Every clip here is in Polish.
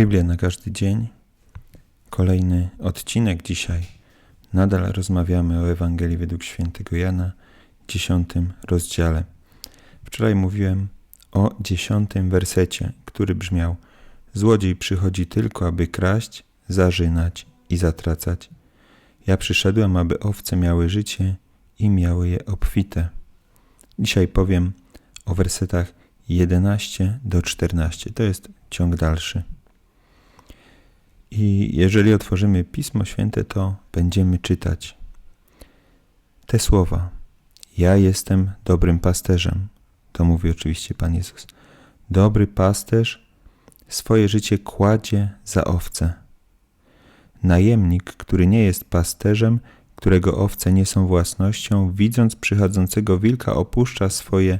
Biblia na każdy dzień. Kolejny odcinek dzisiaj. Nadal rozmawiamy o Ewangelii według świętego Jana, dziesiątym rozdziale. Wczoraj mówiłem o dziesiątym wersecie, który brzmiał: Złodziej przychodzi tylko, aby kraść, zarzynać i zatracać. Ja przyszedłem, aby owce miały życie i miały je obfite. Dzisiaj powiem o wersetach 11 do 14. To jest ciąg dalszy. I jeżeli otworzymy Pismo Święte, to będziemy czytać te słowa. Ja jestem dobrym pasterzem. To mówi oczywiście Pan Jezus. Dobry pasterz swoje życie kładzie za owce. Najemnik, który nie jest pasterzem, którego owce nie są własnością, widząc przychodzącego wilka, opuszcza swoje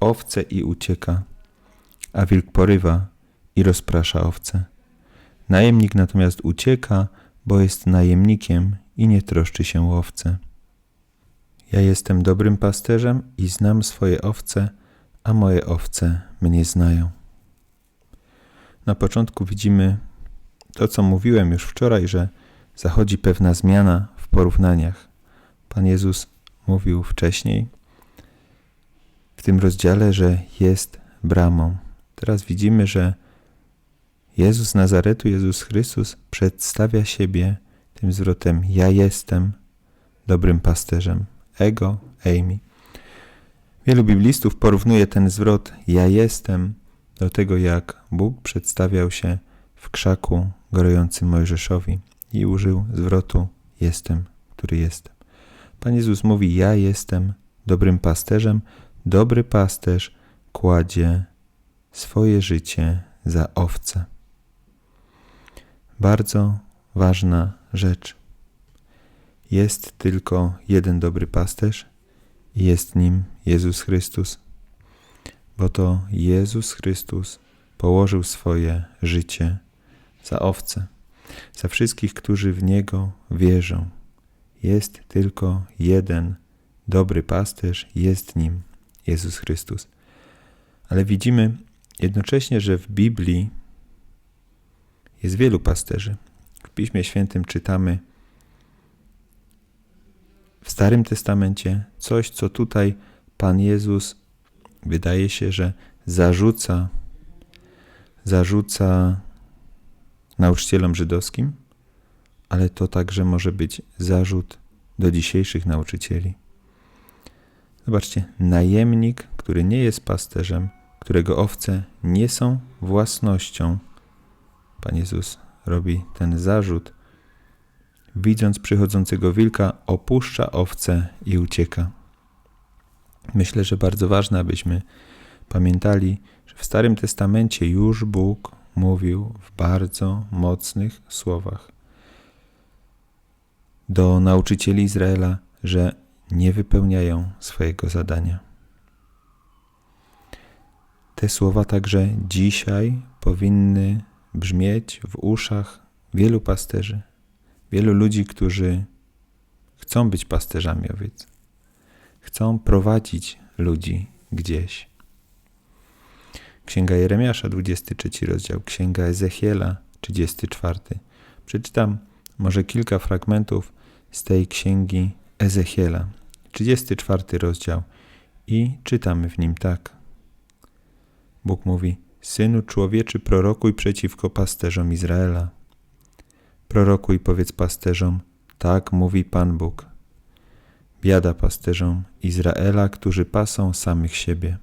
owce i ucieka, a wilk porywa i rozprasza owce. Najemnik natomiast ucieka, bo jest najemnikiem i nie troszczy się o owce. Ja jestem dobrym pasterzem i znam swoje owce, a moje owce mnie znają. Na początku widzimy to, co mówiłem już wczoraj, że zachodzi pewna zmiana w porównaniach. Pan Jezus mówił wcześniej w tym rozdziale, że jest bramą. Teraz widzimy, że Jezus Nazaretu, Jezus Chrystus przedstawia siebie tym zwrotem ja jestem dobrym pasterzem. Ego, eimi. Wielu biblistów porównuje ten zwrot ja jestem do tego, jak Bóg przedstawiał się w krzaku gorującym Mojżeszowi i użył zwrotu jestem, który jestem. Pan Jezus mówi ja jestem dobrym pasterzem, dobry pasterz kładzie swoje życie za owce. Bardzo ważna rzecz. Jest tylko jeden dobry pasterz i jest nim Jezus Chrystus, bo to Jezus Chrystus położył swoje życie za owce, za wszystkich, którzy w Niego wierzą. Jest tylko jeden dobry pasterz, jest nim Jezus Chrystus. Ale widzimy jednocześnie, że w Biblii jest wielu pasterzy. W Piśmie Świętym czytamy w Starym Testamencie coś, co tutaj Pan Jezus wydaje się, że zarzuca, zarzuca nauczycielom żydowskim, ale to także może być zarzut do dzisiejszych nauczycieli. Zobaczcie, najemnik, który nie jest pasterzem, którego owce nie są własnością, Pan Jezus robi ten zarzut. Widząc przychodzącego wilka, opuszcza owce i ucieka. Myślę, że bardzo ważne, abyśmy pamiętali, że w Starym Testamencie już Bóg mówił w bardzo mocnych słowach do nauczycieli Izraela, że nie wypełniają swojego zadania. Te słowa także dzisiaj powinny brzmieć w uszach wielu pasterzy, wielu ludzi, którzy chcą być pasterzami owiec, chcą prowadzić ludzi gdzieś. Księga Jeremiasza, 23 rozdział, Księga Ezechiela, 34. Przeczytam może kilka fragmentów z tej księgi Ezechiela, 34 rozdział i czytamy w nim tak. Bóg mówi: Synu człowieczy, prorokuj przeciwko pasterzom Izraela. Prorokuj, powiedz pasterzom, tak mówi Pan Bóg. Biada pasterzom Izraela, którzy pasą samych siebie.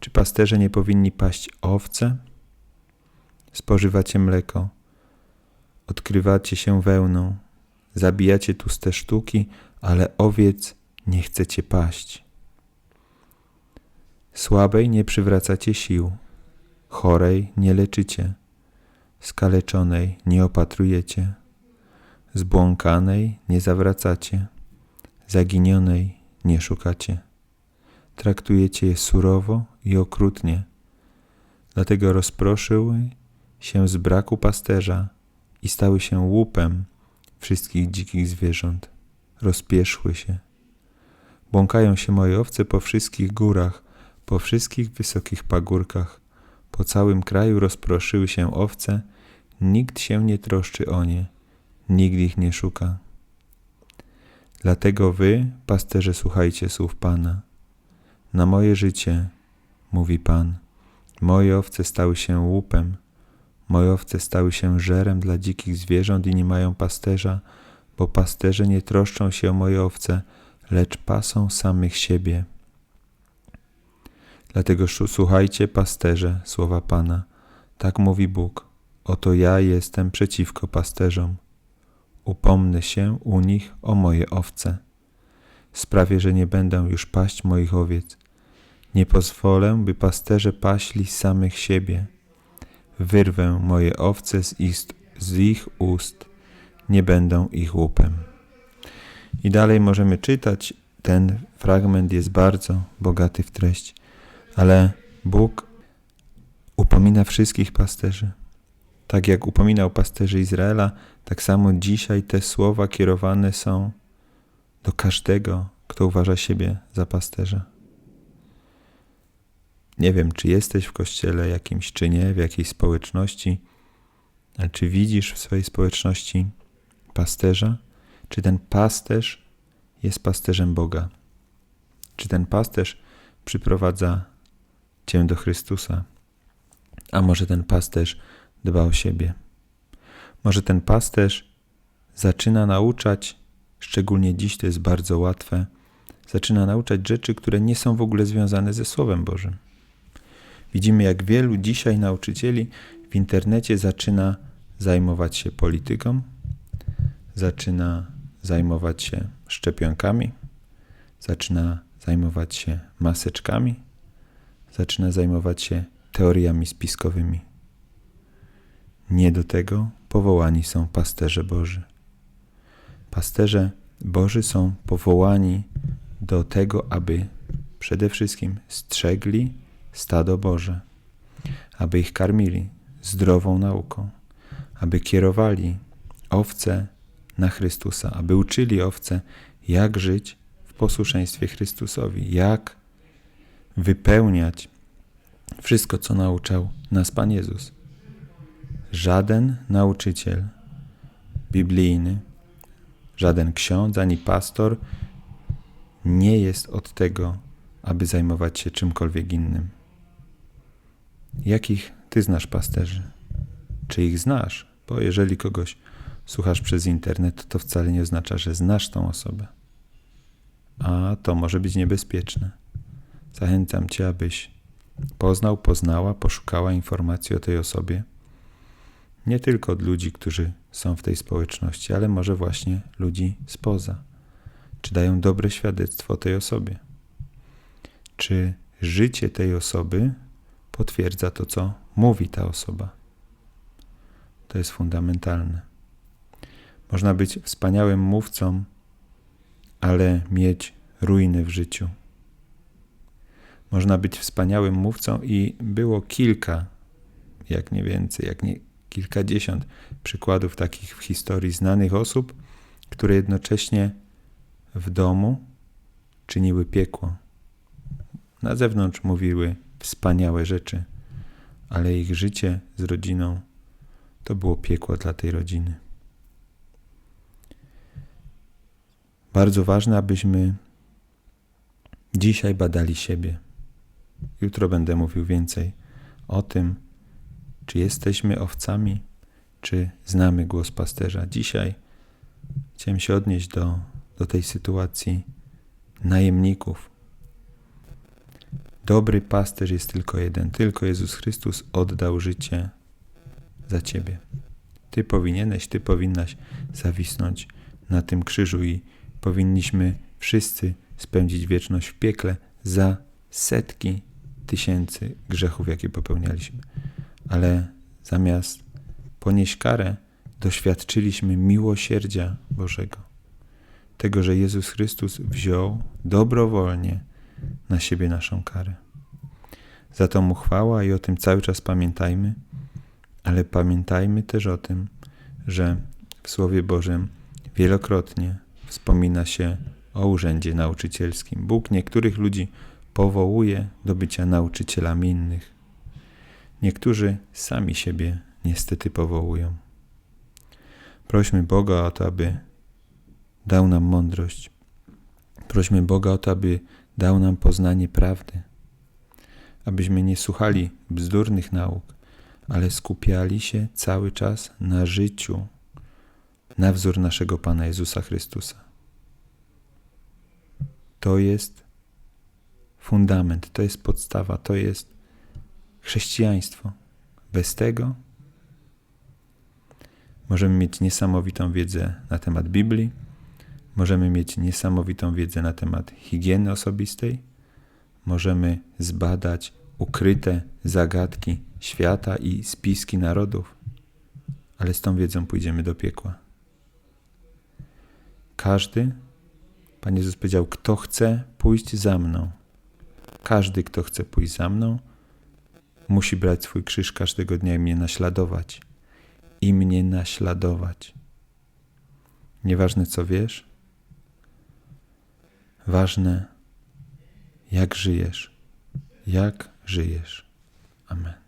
Czy pasterze nie powinni paść owce? Spożywacie mleko, odkrywacie się wełną, zabijacie tłuste sztuki, ale owiec nie chcecie paść. Słabej nie przywracacie sił, chorej nie leczycie, skaleczonej nie opatrujecie, zbłąkanej nie zawracacie, zaginionej nie szukacie. Traktujecie je surowo i okrutnie, dlatego rozproszyły się z braku pasterza i stały się łupem wszystkich dzikich zwierząt. Rozpieszły się. Błąkają się moje owce po wszystkich górach, po wszystkich wysokich pagórkach, Po całym kraju rozproszyły się owce, nikt się nie troszczy o nie, nikt ich nie szuka. Dlatego wy, pasterze, słuchajcie słów Pana. Na moje życie, mówi Pan, moje owce stały się łupem, moje owce stały się żerem dla dzikich zwierząt i nie mają pasterza, bo pasterze nie troszczą się o moje owce, lecz pasą samych siebie. Dlatego słuchajcie, pasterze, słowa Pana. Tak mówi Bóg. Oto ja jestem przeciwko pasterzom. Upomnę się u nich o moje owce. Sprawię, że nie będę już paść moich owiec. Nie pozwolę, by pasterze paśli samych siebie. Wyrwę moje owce z ich, z ich ust. Nie będę ich łupem. I dalej możemy czytać. Ten fragment jest bardzo bogaty w treść, ale Bóg upomina wszystkich pasterzy. Tak jak upominał pasterzy Izraela, tak samo dzisiaj te słowa kierowane są do każdego, kto uważa siebie za pasterza. Nie wiem, czy jesteś w kościele jakimś, czy nie, w jakiejś społeczności, ale czy widzisz w swojej społeczności pasterza? Czy ten pasterz jest pasterzem Boga? Czy ten pasterz przyprowadza cię do Chrystusa? A może ten pasterz dba o siebie? Może ten pasterz zaczyna nauczać, szczególnie dziś to jest bardzo łatwe, zaczyna nauczać rzeczy, które nie są w ogóle związane ze Słowem Bożym. Widzimy, jak wielu dzisiaj nauczycieli w internecie zaczyna zajmować się polityką, zaczyna zajmować się szczepionkami, zaczyna zajmować się maseczkami, zaczyna zajmować się teoriami spiskowymi. Nie do tego powołani są pasterze Boży. Pasterze Boży są powołani do tego, aby przede wszystkim strzegli stado Boże, aby ich karmili zdrową nauką, aby kierowali owce na Chrystusa, aby uczyli owce, jak żyć w posłuszeństwie Chrystusowi, jak wypełniać wszystko, co nauczał nas Pan Jezus. Żaden nauczyciel biblijny, żaden ksiądz ani pastor nie jest od tego, aby zajmować się czymkolwiek innym. Jakich ty znasz pasterzy? Czy ich znasz? Bo jeżeli kogoś słuchasz przez internet, to wcale nie oznacza, że znasz tą osobę. A to może być niebezpieczne. Zachęcam cię, abyś poznał, poznała, poszukała informacji o tej osobie. Nie tylko od ludzi, którzy są w tej społeczności, ale może właśnie ludzi spoza. Czy dają dobre świadectwo o tej osobie? Czy życie tej osoby potwierdza to, co mówi ta osoba? To jest fundamentalne. Można być wspaniałym mówcą, ale mieć ruiny w życiu. Można być wspaniałym mówcą i było kilka, jak nie więcej, jak nie kilkadziesiąt przykładów takich w historii znanych osób, które jednocześnie w domu czyniły piekło. Na zewnątrz mówiły wspaniałe rzeczy, ale ich życie z rodziną to było piekło dla tej rodziny. Bardzo ważne, abyśmy dzisiaj badali siebie. Jutro będę mówił więcej o tym, czy jesteśmy owcami, czy znamy głos pasterza. Dzisiaj chciałem się odnieść do, do tej sytuacji najemników. Dobry pasterz jest tylko jeden, tylko Jezus Chrystus oddał życie za ciebie. Ty powinieneś, ty powinnaś zawisnąć na tym krzyżu i powinniśmy wszyscy spędzić wieczność w piekle za setki tysięcy grzechów, jakie popełnialiśmy. Ale zamiast ponieść karę, doświadczyliśmy miłosierdzia Bożego. Tego, że Jezus Chrystus wziął dobrowolnie na siebie naszą karę. Za to mu chwała i o tym cały czas pamiętajmy, ale pamiętajmy też o tym, że w Słowie Bożym wielokrotnie wspomina się o urzędzie nauczycielskim. Bóg niektórych ludzi powołuje do bycia nauczycielami innych. Niektórzy sami siebie niestety powołują. Prośmy Boga o to, aby dał nam mądrość. Prośmy Boga o to, aby dał nam poznanie prawdy. Abyśmy nie słuchali bzdurnych nauk, ale skupiali się cały czas na życiu, na wzór naszego Pana Jezusa Chrystusa. To jest fundament, to jest podstawa, to jest chrześcijaństwo. Bez tego możemy mieć niesamowitą wiedzę na temat Biblii, możemy mieć niesamowitą wiedzę na temat higieny osobistej, możemy zbadać ukryte zagadki świata i spiski narodów, ale z tą wiedzą pójdziemy do piekła. Każdy, Pan Jezus powiedział, kto chce pójść za mną, każdy, kto chce pójść za mną, musi brać swój krzyż każdego dnia i mnie naśladować. I mnie naśladować. Nieważne co wiesz, ważne jak żyjesz, jak żyjesz. Amen.